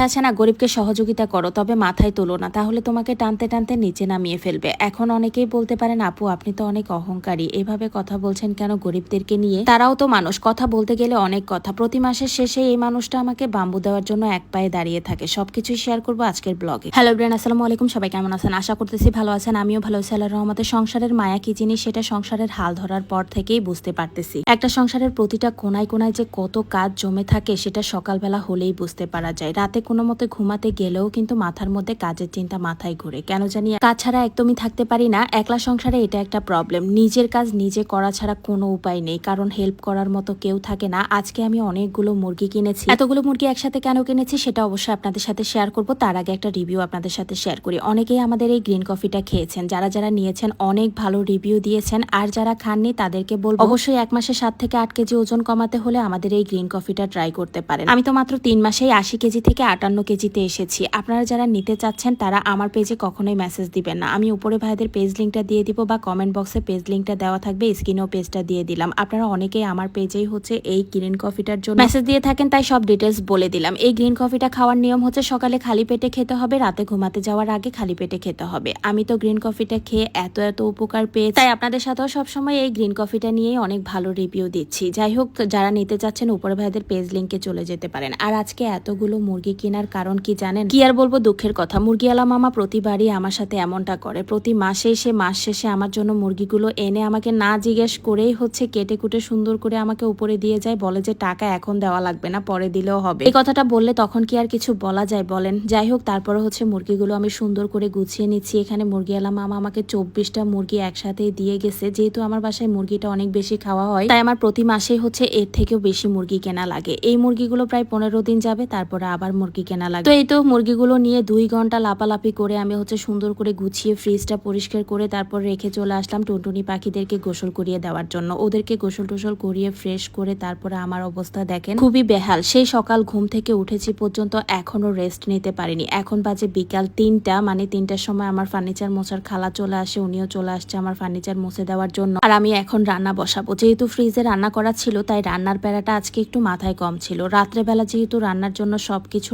কথা আছে না, গরিবকে সহযোগিতা করো, তবে মাথায় তোলো না। তাহলে তোমাকে টানতে টানতে নিচে নামিয়ে ফেলবে। এখন অনেকেই বলতে পারেন, আপু, আপনি তো অনেক অহংকারী। এভাবে কথা বলছেন কেন গরিবদেরকে নিয়ে? তারাও তো মানুষ। কথা বলতে গেলে অনেক কথা। প্রতি মাসের শেষে এই মানুষটা আমাকে বাম্বু দেওয়ার জন্য এক পায়ে দাঁড়িয়ে থাকে। সবকিছুই শেয়ার করব আজকের ব্লগে হ্যালো ব্রেন আসসালামু আলাইকুম। সবাই কেমন আছেন? আশা করতেছি ভালো আছেন। আমিও ভালো আছি। আল্লাহর রহমতে সংসারের মায়া কি জিনিস, সেটা সংসারের হাল ধরার পর থেকেই বুঝতে পারতেছি। একটা সংসারের প্রতিটা কোনায় কোনায় যে কত কাজ জমে থাকে, সেটা সকালবেলা হলেই বুঝতে পারা যায়। রাতে কোনো মতে ঘুমাতে গেলেও কিন্তু মাথার মধ্যে কাজের চিন্তা মাথায় ঘুরে। কেন জানি কাজ ছাড়া একদমই থাকতে পারি না। একলা সংসারে এটা একটা প্রবলেম নিজের কাজ নিজে করা ছাড়া কোনো উপায় নেই। কারণ হেল্প করার মতো কেউ থাকে না। আজকে আমি অনেকগুলো মুরগি কিনেছি। এতগুলো মুরগি একসাথে কেন কিনেছি সেটা অবশ্যই আপনাদের সাথে শেয়ার করব। তার আগে একটা রিভিউ আপনাদের সাথে শেয়ার করি। অনেকেই আমাদের এই গ্রিন কফিটা খেয়েছেন। যারা যারা নিয়েছেন, অনেক ভালো রিভিউ দিয়েছেন। আর যারা খাননি, তাদেরকে বলব, অবশ্যই এক মাসে সাত থেকে আট কেজি ওজন কমাতে হলে আমাদের এই গ্রিন কফিটা ট্রাই করতে পারেন। আমি তো মাত্র তিন মাসেই আশি কেজি থেকে আটান্ন কেজিতে এসেছি। আপনারা যারা নিতে চাচ্ছেন, তারা আমার পেজে কখনোই মেসেজ দিবেন না। আমি উপরে ভাইদের পেজ লিঙ্কটা দিয়ে দিব বা কমেন্ট বক্সে পেজ লিঙ্কটা দেওয়া থাকবে স্ক্রিনেও পেজটা দিয়ে দিলাম। আপনারা অনেকেই আমার পেজেই হচ্ছে এই গ্রিন কফিটার জন্য মেসেজ দিয়ে থাকেন, তাই সব ডিটেলস বলে দিলাম। এই গ্রিন কফিটা খাওয়ার নিয়ম হচ্ছে সকালে খালি পেটে খেতে হবে, রাতে ঘুমাতে যাওয়ার আগে খালি পেটে খেতে হবে। আমি তো গ্রিন কফিটা খেয়ে এত এত উপকার পেয়ে তাই আপনাদের সাথেও সবসময় এই গ্রিন কফিটা নিয়েই অনেক ভালো রিভিউ দিচ্ছি। যাই হোক, যারা নিতে চাচ্ছেন, উপরে ভাইদের পেজ লিঙ্কে চলে যেতে পারেন। আর আজকে এতগুলো মুরগি কেনার কারণ কি জানেন? কি আর বলব দুঃখের কথা। মুরগিওয়ালা মামা প্রতিবারই আমার সাথে এমনটা করে। প্রতি মাসে এসে, মাস শেষে আমার জন্য মুরগিগুলো এনে আমাকে না জিজ্ঞেস করেই হচ্ছে কেটে কুটে সুন্দর করে আমাকে উপরে দিয়ে যায়, বলে যে টাকা এখন দেওয়া লাগবে না, পরে দিলেও হবে। এই কথাটা বললে তখন কি আর কিছু বলা যায় বলেন? যাই হোক, তারপরে হচ্ছে মুরগিগুলো আমি সুন্দর করে গুছিয়ে নিচ্ছি। এখানে মুরগিওয়ালা মামা আমাকে চব্বিশটা মুরগি একসাথে দিয়ে গেছে। যেহেতু আমার বাসায় মুরগিটা অনেক বেশি খাওয়া হয়, তাই আমার প্রতি মাসে হচ্ছে এর থেকেও বেশি মুরগি কেনা লাগে। এই মুরগিগুলো প্রায় পনেরো দিন যাবে, তারপরে আবার মুরগি কেনা লাগে তো এই তো মুরগিগুলো নিয়ে দুই ঘণ্টা লাপালাপি করে আমি হচ্ছে সুন্দর করে গুছিয়ে ফ্রিজটা পরিষ্কার করে তারপর রেখে চলে আসলাম টুনটুনি পাখিদেরকে গোসল করিয়ে দেওয়ার জন্য। ওদেরকে গোসল টোসল করিয়ে ফ্রেশ করে তারপরে আমার অবস্থা দেখেন। খুবই বেহাল। সেই সকাল ঘুম থেকে উঠেছি পর্যন্ত এখনও রেস্ট নিতে পারিনি। এখন বাজে বিকাল তিনটা মানে তিনটার সময় আমার ফার্নিচার মোছার খালা চলে আসে উনিও চলে আসছে আমার ফার্নিচার মুছে দেওয়ার জন্য। আর আমি এখন রান্না বসাবো। যেহেতু ফ্রিজে রান্না করা ছিল তাই রান্নার বেড়াটা আজকে একটু মাথায় কম ছিল। রাত্রেবেলা যেহেতু রান্নার জন্য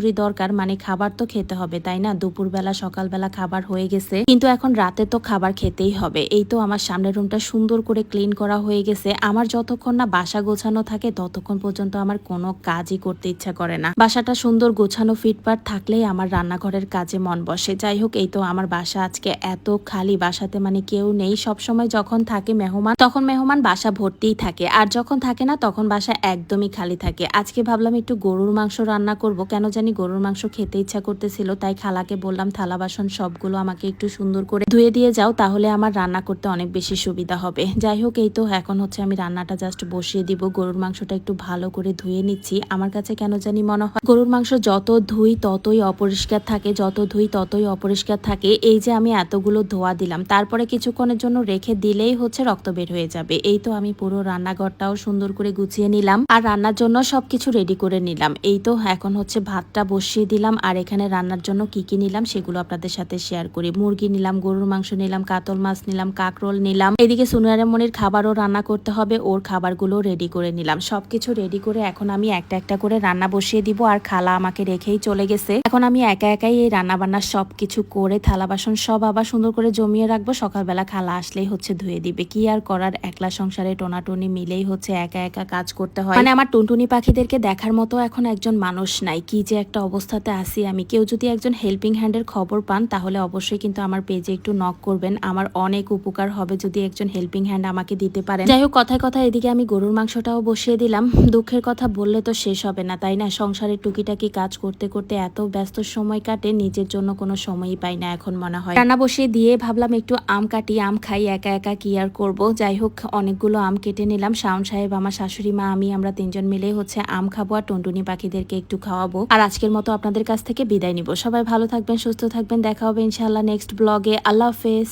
সবকিছুরই দরকার মানে খাবার তো খেতে হবে, তাই না? দুপুরবেলা, সকালবেলা খাবার হয়ে গেছে, কিন্তু এখন রাতে তো খাবার খেতেই হবে। এই তো আমার সামনের রুমটা সুন্দর করে ক্লিন করা হয়ে গেছে। আমার যতক্ষণ না বাসা গোছানো থাকে, ততক্ষণ পর্যন্ত আমার কোনো কাজই করতে ইচ্ছা করে না। বাসাটা সুন্দর গোছানো ফিটপাট থাকলেই আমার রান্নাঘরের কাজে মন বসে। যাই হোক, এই তো আমার বাসা আজকে এত খালি, বাসাতে মানে কেউ নেই। সব সময় যখন থাকে মেহমান, তখন মেহমান বাসা ভর্তিই থাকে। আর যখন থাকে না, তখন বাসা একদমই খালি থাকে। আজকে ভাবলাম একটু গরুর মাংস রান্না করব, কেন জানি গরুর মাংস খেতে ইচ্ছা করতেছিল, তাই খালাকে বললাম, থালা বাসন সবগুলো আমাকে একটু সুন্দর করে ধুয়ে দিয়ে যাও, তাহলে আমার রান্না করতে অনেক বেশি সুবিধা হবে। যাই হোক, এই তো এখন হচ্ছে আমি রান্নাটা জাস্ট বসিয়ে দিব, গরুর মাংসটা একটু ভালো করে ধুয়ে নিচ্ছি। আমার কাছে কেন জানি মনে হয় গরুর মাংস যত ধুই ততই অপরিষ্কার থাকে, যত ধুই ততই অপরিষ্কার থাকে। এই যে আমি এতগুলো ধোয়া দিলাম, তারপরে কিছুক্ষণের জন্য রেখে দিলেই হচ্ছে রক্ত বের হয়ে যাবে। এই তো আমি পুরো রান্নাঘরটাও সুন্দর করে গুছিয়ে নিলাম, আর রান্নার জন্য সবকিছু রেডি করে নিলাম। এই তো এখন হচ্ছে ভাতটা বসিয়ে দিলাম আর এখানে রান্নার জন্য কি কি নিলাম সেগুলো আপনাদের সাথে শেয়ার করি। মুরগি নিলাম, গরুর মাংস নিলাম, কাতল মাছ নিলাম, কাকরোল নিলাম। এদিকে সুনিয়ারামনির খাবারও রান্না করতে হবে, ওর খাবারগুলো রেডি করে নিলাম। সবকিছু রেডি করে এখন আমি একটা একটা করে রান্না বসিয়ে দিব আর খালা আমাকে রেখেই চলে গেছে। এখন আমি একা একাই এই রান্না বান্না সবকিছু করে, থালা বাসন সব আবার সুন্দর করে জমিয়ে রাখব। সকালবেলা খালা আসলেই হচ্ছে ধুয়ে দিবে। কি আর করার? একলা সংসারে টোনাটুনি মিলেই হচ্ছে একা একা কাজ করতে হয়। মানে আমার টুনটুনি পাখিদেরকে দেখার মতো এখন একজন মানুষ নাই। কি যে একটা অবস্থাতে আসি আমি। কেউ যদি একজন হেল্পিং হ্যান্ডের খবর পান, তাহলে অবশ্যই কিন্তু আমার পেজে একটু নক করবেন। আমার অনেক উপকার হবে যদি একজন হেল্পিং হ্যান্ড আমাকে দিতে পারেন। যাই হোক, কথায় কথা এদিকে আমি গরুর মাংসটাও বসিয়ে দিলাম। দুঃখের কথা বললে তো শেষ হবে না, তাই না? সংসারের টুকিটাকি কাজ করতে করতে এত ব্যস্ত সময় কাটে, নিজের জন্য কোনো সময়ই পাই না এখন মনে হয়। রান্না বসিয়ে দিয়ে ভাবলাম একটু আম কাটি, আম খাই, একা একা কি আর করব? যাই হোক, অনেকগুলো আম কেটে নিলাম। শাওন সাহেব, আমার শাশুড়ি মা, আমি, আমরা তিনজন মিলে হচ্ছে আম খাব আর টুনটুনি পাখিদেরকে একটু খাওয়াবো। আর আজকের মতো আপনাদের কাছ থেকে বিদায় নিব। সবাই ভালো থাকবেন, সুস্থ থাকবেন। দেখা হবে ইনশাআল্লাহ নেক্সট ব্লগে আল্লাহ হাফেজ।